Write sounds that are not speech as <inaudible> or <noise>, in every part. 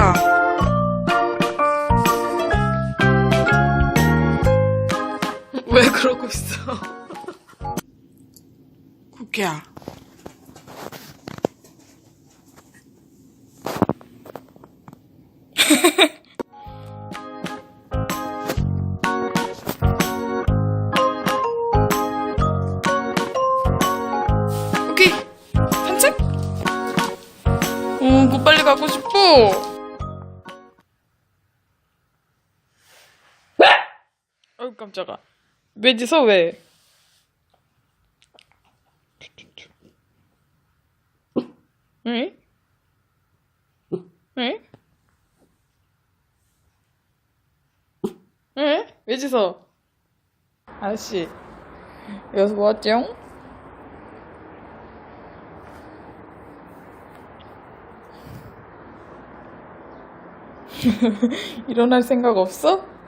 쿠키야. <laughs> 왜 그러고 있어? <laughs> 쿠키야. 쿠키, <laughs> 산책? 어, 뭐 빨리 가고 싶어. 어우 깜짝아. 왜 짖어 왜? 응? 응? 응? 왜 짖어? 아저씨 여기서 뭐하죠? <laughs> 일어날 생각 없어?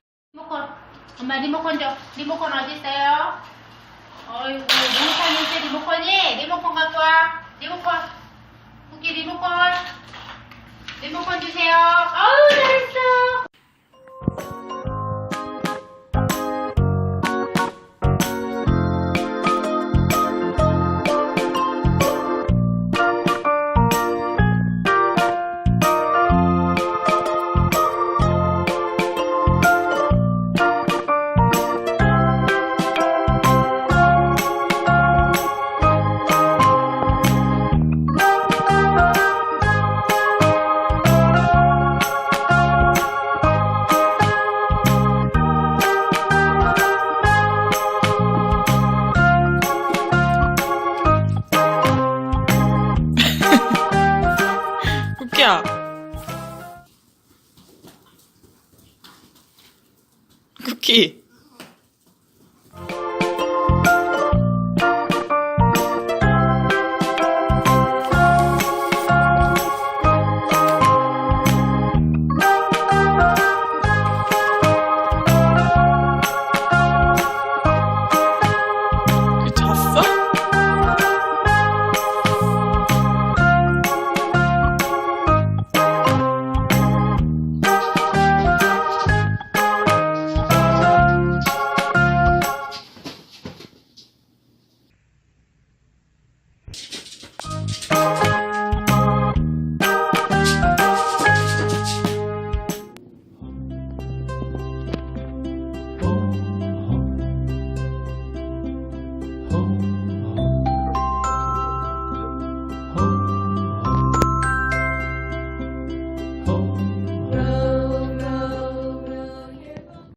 엄마 리모컨 줘. 리모컨 어디 있어요? 어이구 리모컨이 있어 리모컨이. 리모컨 갖고 와. 리모컨. 쿠키 리모컨. 리모컨 주세요. 쿠키야. 쿠키.